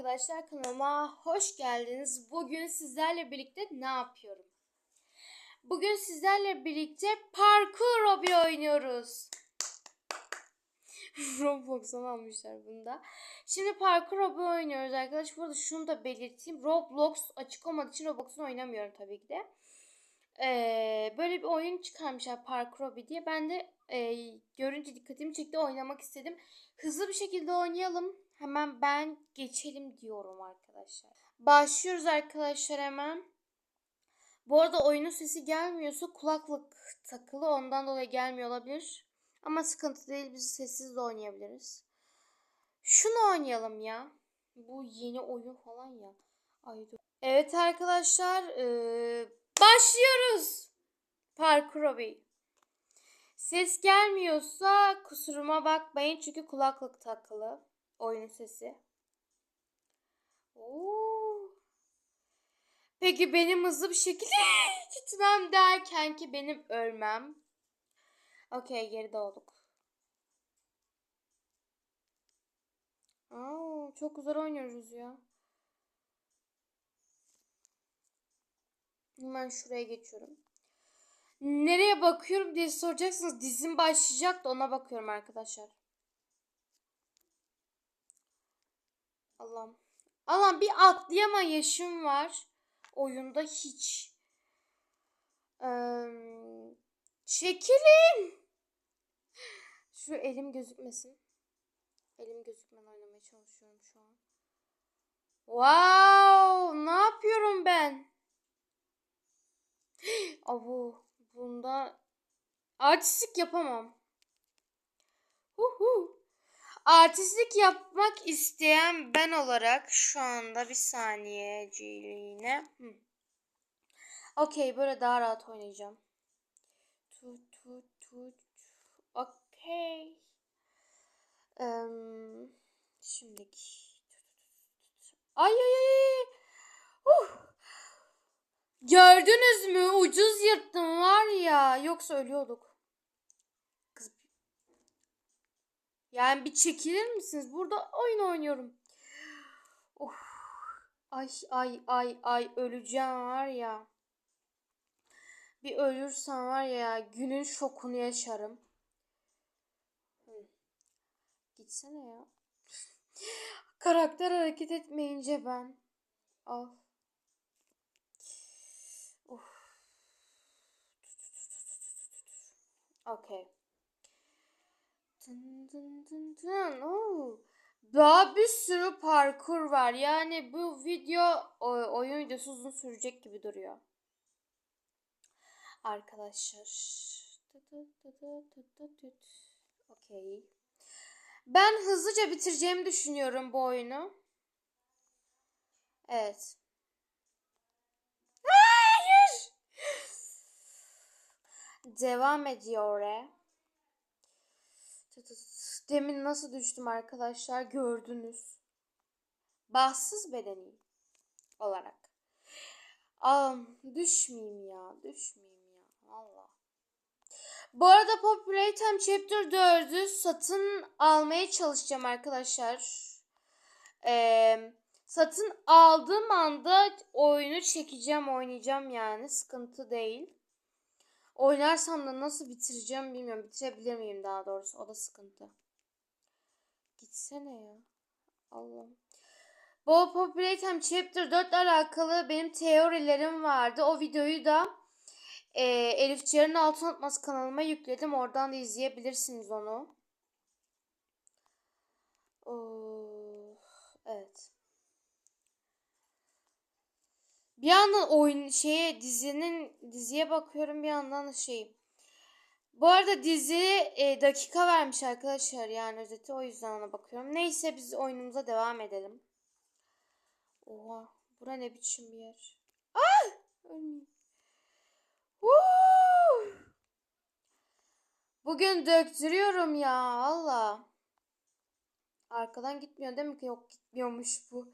arkadaşlar kanalıma hoş geldiniz. Bugün sizlerle birlikte ne yapıyorum? Bugün sizlerle birlikte parkur hobi oynuyoruz. Roblox'tan almışlar bunu da. Şimdi parkur hobi oynuyoruz arkadaşlar. Burada şunu da belirteyim. Roblox açık olmadığı için Roblox'un oynamıyorum tabii ki de. Ee, böyle bir oyun çıkarmışlar parkur hobi diye. Ben de e, görünce dikkatimi çekti oynamak istedim. Hızlı bir şekilde oynayalım. Hemen ben geçelim diyorum arkadaşlar. Başlıyoruz arkadaşlar hemen. Bu arada oyunun sesi gelmiyorsa kulaklık takılı ondan dolayı gelmiyor olabilir. Ama sıkıntı değil biz sessiz de oynayabiliriz. Şunu oynayalım ya. Bu yeni oyun falan ya. Ay dur. Evet arkadaşlar eee, başlıyoruz. Parkur hobi. Ses gelmiyorsa kusuruma bakmayın çünkü kulaklık takılı. Oyun sesi. Oo. Peki benim hızlı bir şekilde gitmem derken ki benim ölmem. Okey geride olduk. Aa, çok güzel oynuyoruz ya. Hemen şuraya geçiyorum. Nereye bakıyorum diye soracaksınız. Dizim başlayacak da ona bakıyorum arkadaşlar. Allah'ım. Allah'ım bir atlayama yaşım var. Oyunda hiç. Ee, çekilin. Şu elim gözükmesin. Elim gözükmeden oynamaya çalışıyorum şu an. Wow, ne yapıyorum ben? Abu, bunda artistik yapamam. Huhu. Artistlik yapmak isteyen ben olarak şu anda bir saniyeciliğine. Hı. Okey böyle daha rahat oynayacağım. Tut tut tut. Okey. Eee, şimdiki. Ay ay ay. Uh. Gördünüz mü? Ucuz yırttım var ya. Yoksa ölüyorduk. Kız. Yani bir çekilir misiniz? Burada oyun oynuyorum. Of. Ay ay ay ay öleceğim var ya. Bir ölürsem var ya günün şokunu yaşarım. Gitsene ya. Karakter hareket etmeyince ben. Al. Of. Okay. Dın dın dın dın. Oo. Daha bir sürü parkur var. Yani bu video oyun videosu uzun sürecek gibi duruyor. Arkadaşlar. Okey. Ben hızlıca bitireceğimi düşünüyorum bu oyunu. Evet. Hayır. Devam ediyor. e. Demin nasıl düştüm arkadaşlar gördünüz. Bahtsız bedeni olarak. Am düşmeyeyim ya, düşmeyeyim ya. Allah. Bu arada Popular Item Chapter 4'ü satın almaya çalışacağım arkadaşlar. Ee, satın aldığım anda oyunu çekeceğim, oynayacağım yani. Sıkıntı değil. Oynarsam da nasıl bitireceğim bilmiyorum. Bitirebilir miyim daha doğrusu? O da sıkıntı. Gitsene ya. Allah'ım. Bu Popular Item Chapter 4 ile alakalı benim teorilerim vardı. O videoyu da e, Elif Ciğer'in Altın Atmaz kanalıma yükledim. Oradan da izleyebilirsiniz onu. Oo, evet. Bir yandan oyun şeye dizinin diziye bakıyorum bir yandan da şey. Bu arada dizi e, dakika vermiş arkadaşlar yani özeti o yüzden ona bakıyorum. Neyse biz oyunumuza devam edelim. Oha bura ne biçim bir yer. Ah! Bugün döktürüyorum ya valla. Arkadan gitmiyor değil mi? Yok gitmiyormuş bu.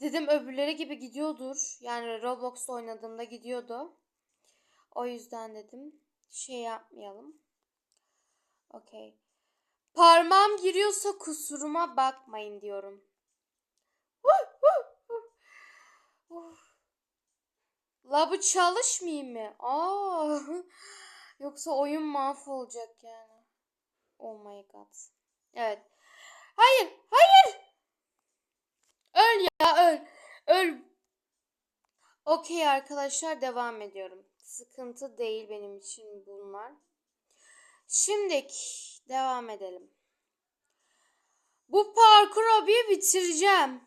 Dedim öbürleri gibi gidiyordur. Yani Roblox'ta oynadığımda gidiyordu. O yüzden dedim şey yapmayalım. Okey. Parmağım giriyorsa kusuruma bakmayın diyorum. La bu çalışmayayım mı? Aa. Yoksa oyun mahvolacak yani. Oh my god. Evet. Hayır, hayır. Öl ya öl. Öl. Okey arkadaşlar devam ediyorum. Sıkıntı değil benim için bunlar. Şimdi devam edelim. Bu parkur hobiyi bitireceğim.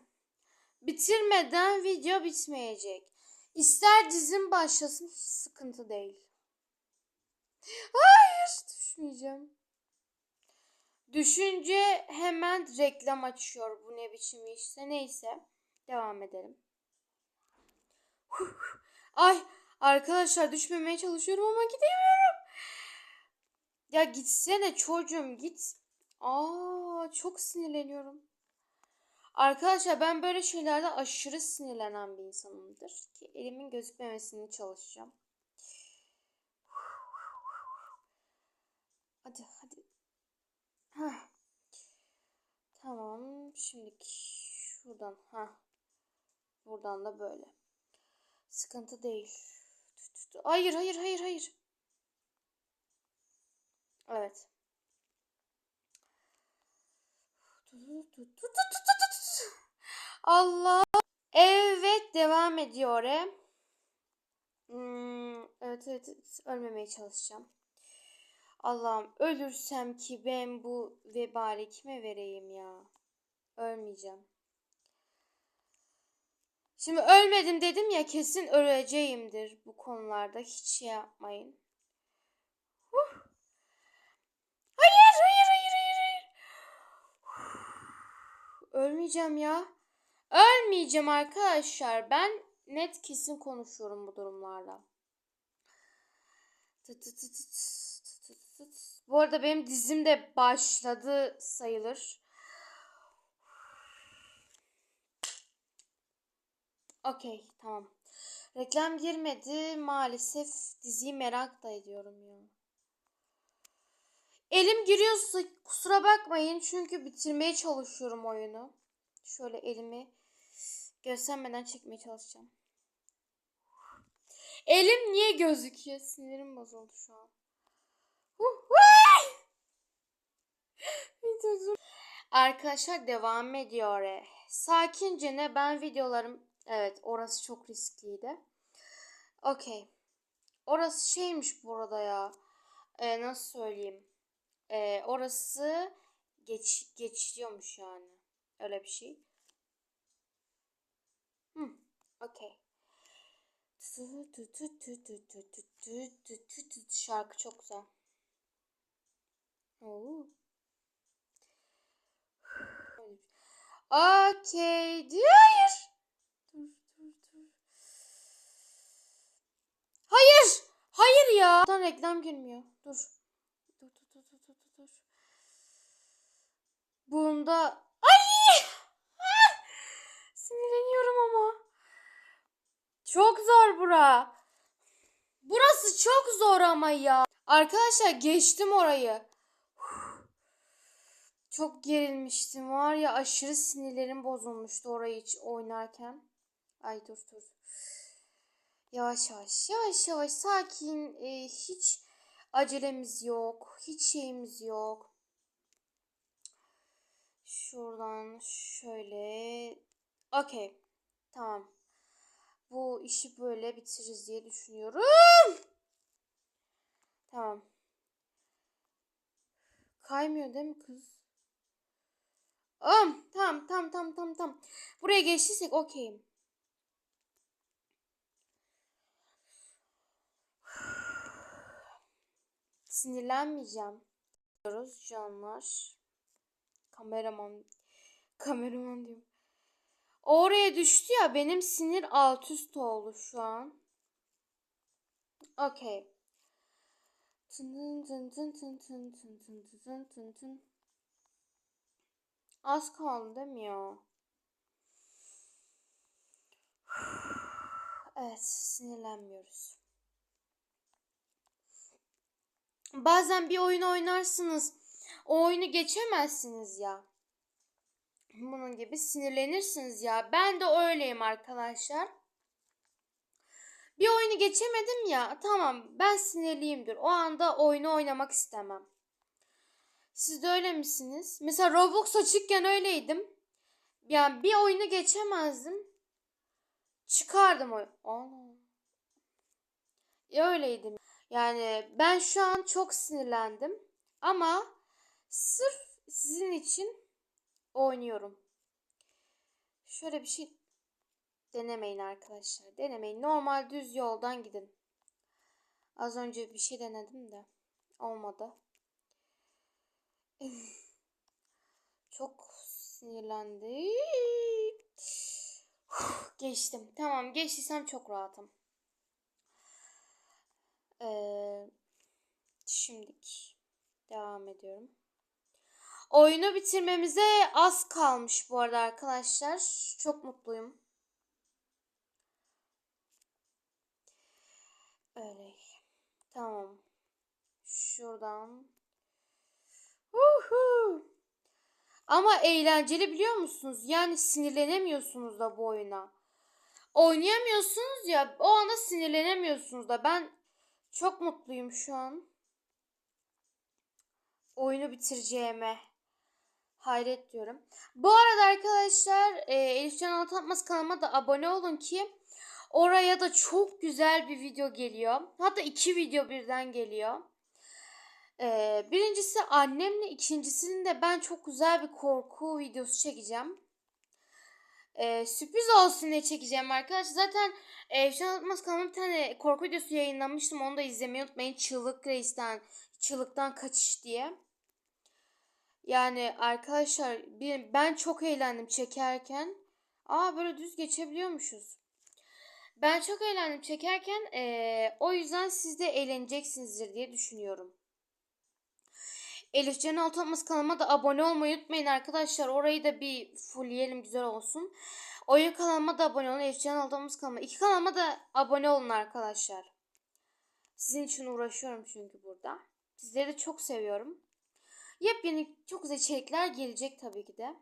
Bitirmeden video bitmeyecek. İster dizim başlasın hiç sıkıntı değil. Hayır düşmeyeceğim. Düşünce hemen reklam açıyor. Bu ne biçim işse neyse. Devam edelim. Ay arkadaşlar düşmemeye çalışıyorum ama gidemiyorum. Ya gitsene çocuğum git. Aa çok sinirleniyorum. Arkadaşlar ben böyle şeylerde aşırı sinirlenen bir insanımdır ki elimin gözükmemesini çalışacağım. Hadi. Heh. Tamam. Şimdi şuradan. ha. Buradan da böyle. Sıkıntı değil. Hayır hayır hayır hayır. Evet. Allah. Evet devam ediyor. Hmm, evet, evet ölmemeye çalışacağım. Allah'ım ölürsem ki ben bu vebali kime vereyim ya? Ölmeyeceğim. Şimdi ölmedim dedim ya kesin öleceğimdir bu konularda. Hiç şey yapmayın. Huh. Hayır, hayır, hayır, hayır, hayır. Ölmeyeceğim ya. Ölmeyeceğim arkadaşlar. Ben net kesin konuşuyorum bu durumlarla. Tı tı tı tı tı. Bu arada benim dizim de başladı sayılır. Okey tamam. Reklam girmedi. Maalesef diziyi merak da ediyorum ya. Elim giriyorsa kusura bakmayın çünkü bitirmeye çalışıyorum oyunu. Şöyle elimi göstermeden çekmeye çalışacağım. Elim niye gözüküyor? Sinirim bozuldu şu an. Arkadaşlar devam ediyor. Sakince ne ben videolarım evet orası çok riskliydi. Okey. Orası şeymiş burada ya. Ee, nasıl söyleyeyim? Ee, orası geç geçiyormuş yani. Öyle bir şey. Hmm. Okey. Şarkı çok güzel. Oo. Okey. Hayır. Dur dur. Hayır. Hayır ya. Buradan reklam girmiyor. Dur. Dur dur dur dur dur. Bunda ay! Sinirleniyorum ama. Çok zor bura. Burası çok zor ama ya. Arkadaşlar geçtim orayı. Çok gerilmiştim var ya aşırı sinirlerim bozulmuştu orayı hiç oynarken. Ay dur dur. Yavaş yavaş yavaş yavaş sakin ee, hiç acelemiz yok. Hiç şeyimiz yok. Şuradan şöyle. Okey. Tamam. Bu işi böyle bitiririz diye düşünüyorum. Tamam. Kaymıyor değil mi kız? Um, tamam tamam tamam tamam tamam. Buraya geçtiysek okeyim. Sinirlenmeyeceğim. Diyoruz canlar. Kameraman. Kameraman diyorum. Oraya düştü ya benim sinir alt üst oldu şu an. Okey. Tın tın tın tın tın tın tın tın tın tın. Az kaldı değil mi ya? Evet sinirlenmiyoruz. Bazen bir oyun oynarsınız. O oyunu geçemezsiniz ya. Bunun gibi sinirlenirsiniz ya. Ben de öyleyim arkadaşlar. bir oyunu geçemedim ya. Tamam ben sinirliyimdir. O anda oyunu oynamak istemem. Siz de öyle misiniz? Mesela Roblox açıkken öyleydim. Yani bir oyunu geçemezdim. Çıkardım oyunu. Ana. Ya öyleydim. Yani ben şu an çok sinirlendim. Ama sırf sizin için oynuyorum. Şöyle bir şey denemeyin arkadaşlar. Denemeyin. Normal düz yoldan gidin. Az önce bir şey denedim de olmadı. Çok sinirlendim. Geçtim. Tamam geçtiysem çok rahatım. Ee, şimdilik devam ediyorum. Oyunu bitirmemize az kalmış bu arada arkadaşlar. Çok mutluyum. Öyle. Tamam. Şuradan. Ama eğlenceli biliyor musunuz? Yani sinirlenemiyorsunuz da bu oyuna. Oynayamıyorsunuz ya o anda sinirlenemiyorsunuz da. Ben çok mutluyum şu an. Oyunu bitireceğime. Hayret diyorum. Bu arada arkadaşlar e, Elif Can Altatmaz kanalıma da abone olun ki oraya da çok güzel bir video geliyor. Hatta iki video birden geliyor. Ee, birincisi annemle ikincisini de ben çok güzel bir korku videosu çekeceğim. Ee, sürpriz olsun diye çekeceğim arkadaşlar. Zaten e, şu an kanalımda bir tane korku videosu yayınlamıştım. Onu da izlemeyi unutmayın. Çığlık Reis'ten, Çığlıktan Kaçış diye. Yani arkadaşlar ben çok eğlendim çekerken. Aa böyle düz geçebiliyormuşuz. Ben çok eğlendim çekerken. E, o yüzden siz de eğleneceksinizdir diye düşünüyorum. Elif Can Altanmaz kanalıma da abone olmayı unutmayın arkadaşlar. Orayı da bir fullleyelim güzel olsun. Oyun kanalıma da abone olun. Elif Can Altanmaz kanalıma. İki kanalıma da abone olun arkadaşlar. Sizin için uğraşıyorum çünkü burada. Sizleri de çok seviyorum. Yepyeni çok güzel içerikler gelecek tabii ki de.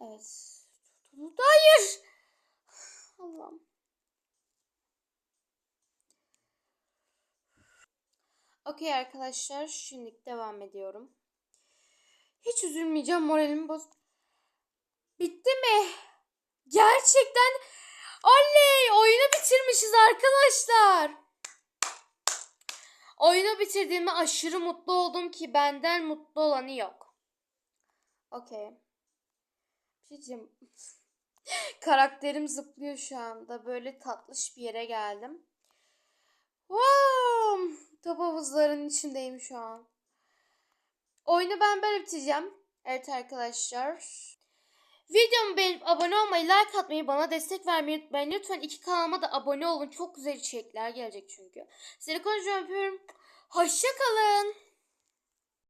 Evet. Hayır. Allah'ım. Okey arkadaşlar şimdi devam ediyorum. Hiç üzülmeyeceğim moralimi boz. Bitti mi? Gerçekten oley oyunu bitirmişiz arkadaşlar. Oyunu bitirdiğime aşırı mutlu oldum ki benden mutlu olanı yok. Okey. Şey Karakterim zıplıyor şu anda. Böyle tatlış bir yere geldim. Wow! Top havuzlarının içindeyim şu an. Oyunu ben böyle bitireceğim. Evet arkadaşlar. Videomu beğenip abone olmayı, like atmayı, bana destek vermeyi unutmayın. Lütfen iki kanalıma da abone olun. Çok güzel içerikler gelecek çünkü. Konuşuyorum öpüyorum. Hoşçakalın.